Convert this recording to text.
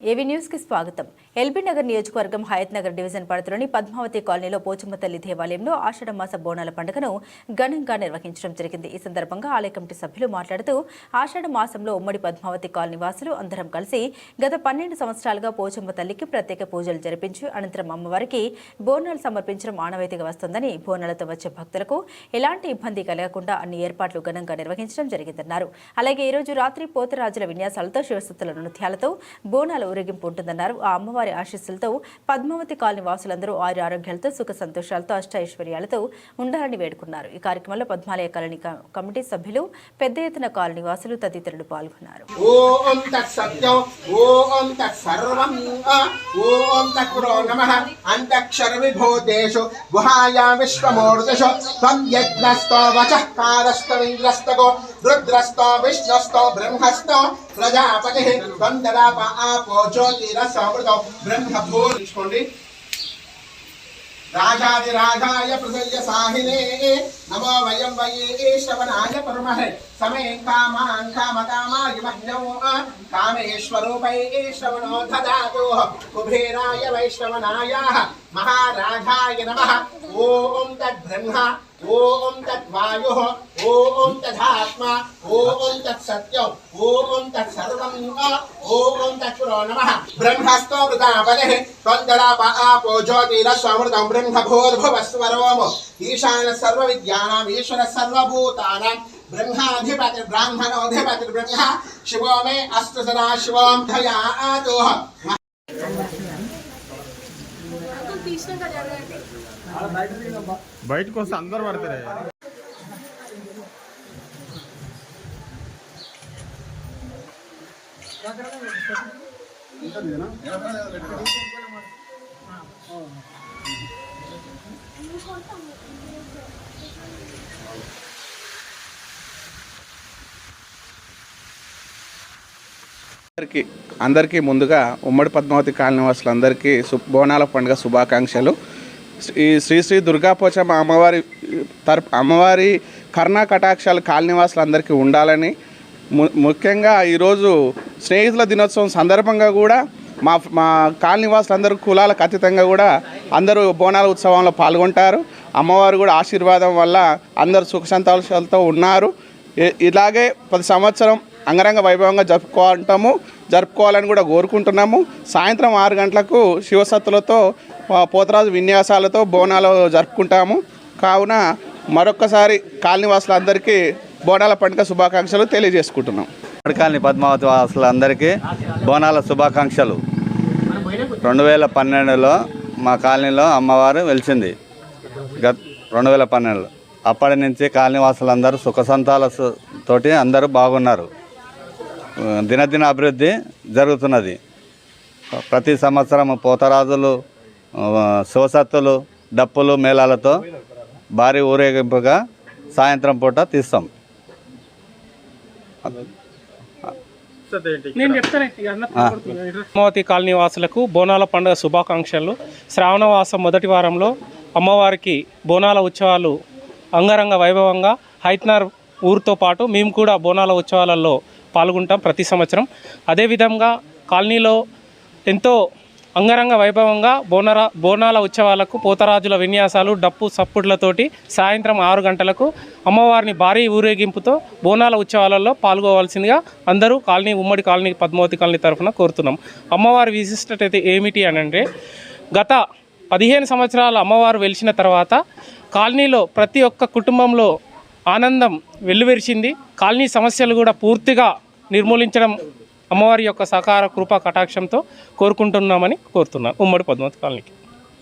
ఏవి న్యూస్కి స్వాగతం. ఎల్బీ నగర్ నియోజకవర్గం హయత్ నగర్ డివిజన్ పరిధిలోని పద్మావతి కాలనీలో పోచమ్మ తల్లి దేవాలయంలో ఆషాఢమాస బోనాల పండుగను ఘనంగా నిర్వహించడం జరిగింది. ఈ సందర్భంగా ఆలయ కమిటీ సభ్యులు మాట్లాడుతూ ఆషాఢ మాసంలో ఉమ్మడి పద్మావతి కాలనీ వాసులు అందరం కలిసి గత పన్నెండు సంవత్సరాలుగా పోచమ్మ తల్లికి ప్రత్యేక పూజలు జరిపించి అనంతరం అమ్మవారికి బోనాలు సమర్పించడం ఆనవాయితీగా వస్తుందని బోనాలతో వచ్చే భక్తులకు ఎలాంటి ఇబ్బంది కలగకుండా అన్ని ఏర్పాట్లు ఘనంగా నిర్వహించడం జరిగిందన్నారు. అలాగే ఈ రోజు రాత్రి పోతరాజుల విన్యాసాలతో శివసత్తుల నృత్యాలతో బోనాల ఊరేగింపు ఉంటుందన్నారు ఆ అమ్మవారి ఆశీస్సులతో పద్మావతి కాలనీ వాసులందరూ ఆరు ఆరోగ్యాలతో సుఖ సంతోషాలతో అష్టైశ్వర్యాలతో ఉండాలని వేడుకున్నారు. ఈ కార్యక్రమంలో పద్మాలయ కాలనీ కమిటీ సభ్యులు పెద్ద ఎత్తున కాలనీ వాసులు తదితరులు పాల్గొన్నారు. ఓం విశ్వమూర్తిషు త్వం యజ్ఞస్తో వచః కారస్తమింద్రస్తగో రుద్రస్తో విష్ణుస్తో బ్రహ్మస్తో ప్రజాపతి త్వం దదాప ఆపో జ్యోతిరసమృతో బ్రహ్మభూరించుకోండి రాజాదిరాజాయ ప్రసయ్య సాహినే నమో వయం వయే శ్రవణాయ పరమహే సమే కామాన్ కామకామాయ మహ్యో కామేశ్వరూపై శ్రవణో దదాతు కుబేరాయ వైశ్రవణాయ మహారాజాయ నమ ఓం తద్బ్రహ్మ. ओम तद्वायु, ओम तदात्मा ओम तत्सत्य, ओम तत्सर्व ओम तत्पुरो नम। ब्रह्मस्तो वृतापदे त्वन्दरापापो ज्योतिरस्वमृतं ब्रह्मभूर्भुवस्वरोम। ईशान सर्वविद्यानाम्, ईश्वर सर्वभूतानां ब्रह्माधिपतिर्ब्राह्मणोऽधिपतिर्ब्रह्म शिवो मे अस्तु सदा शिवम शिवोऽम्भया आदोह బయటకు వస్తే అందరు పడతారే. అందరికీ అందరికీ ముందుగా ఉమ్మడి పద్మావతి కాలనీ వాసులందరికీ సు బోనాల పండుగ శుభాకాంక్షలు. ఈ శ్రీ శ్రీ దుర్గాపోచమ్మ అమ్మవారి తరపు అమ్మవారి కర్ణా కటాక్షాలు కాలనీ వాసులందరికీ ఉండాలని ము- ముఖ్యంగా ఈరోజు స్నేహితుల దినోత్సవం సందర్భంగా కూడా మా మా కాలనీ వాసులందరూ కులాలకు అతీతంగా కూడా అందరూ బోనాల ఉత్సవంలో పాల్గొంటారు. అమ్మవారు కూడా ఆశీర్వాదం వల్ల అందరూ సుఖ సంతోషాలతో ఉన్నారు. ఇ- ఇలాగే ప్రతి సంవత్సరం అంగరంగ వైభవంగా జరుపుకోవటము జరుపుకోవాలని కూడా కోరుకుంటున్నాము. సాయంత్రం ఆరు గంటలకు శివసత్తులతో పోతరాజు విన్యాసాలతో బోనాలు జరుపుకుంటాము. కావున మరొక్కసారి కాలనీవాసులందరికీ బోనాల పండుగ శుభాకాంక్షలు తెలియజేసుకుంటున్నాం. కాలనీ పద్మావతి వాసులందరికీ బోనాల శుభాకాంక్షలు. రెండు వేల పన్నెండులో మా కాలనీలో అమ్మవారు వెలిచింది గత రెండు వేల పన్నెండులో. అప్పటి నుంచి కాలనీ వాసులందరూ సుఖ సంతాల తోటి అందరూ బాగున్నారు. దినదిన అభివృద్ధి జరుగుతున్నది. ప్రతి సంవత్సరం పోతరాజులు శివసత్తులు డప్పులు మేళాలతో భారీ ఊరేగింపుగా సాయంత్రం పూట తీస్తాం. నేను కాలనీ వాసులకు బోనాల పండుగ శుభాకాంక్షలు. శ్రావణవాసం మొదటి వారంలో అమ్మవారికి బోనాల ఉత్సవాలు అంగరంగ వైభవంగా హైత్నార్ ఊరితో పాటు మేము కూడా బోనాల ఉత్సవాలలో పాల్గొంటాం ప్రతి సంవత్సరం. అదేవిధంగా కాలనీలో ఎంతో అంగరంగ వైభవంగా బోనరా బోనాల ఉత్సవాలకు పోతరాజుల విన్యాసాలు డప్పు సప్పుడ్లతోటి సాయంత్రం ఆరు గంటలకు అమ్మవారిని భారీ ఊరేగింపుతో బోనాల ఉత్సవాలలో పాల్గొవలసిందిగా అందరూ కాలనీ ఉమ్మడి కాలనీ పద్మావతి కాలనీ తరఫున కోరుతున్నాం. అమ్మవారి విశిష్టత అయితే ఏమిటి అని అంటే గత పదిహేను సంవత్సరాల అమ్మవారు వెలిసిన తర్వాత కాలనీలో ప్రతి ఒక్క కుటుంబంలో ఆనందం వెల్లువెరిచింది. కాలనీ సమస్యలు కూడా పూర్తిగా నిర్మూలించడం అమ్మవారి యొక్క సహకార కృపా కటాక్షంతో కోరుకుంటున్నామని కోరుతున్నాను ఉమ్మడి పద్మావతి కాలనీకి.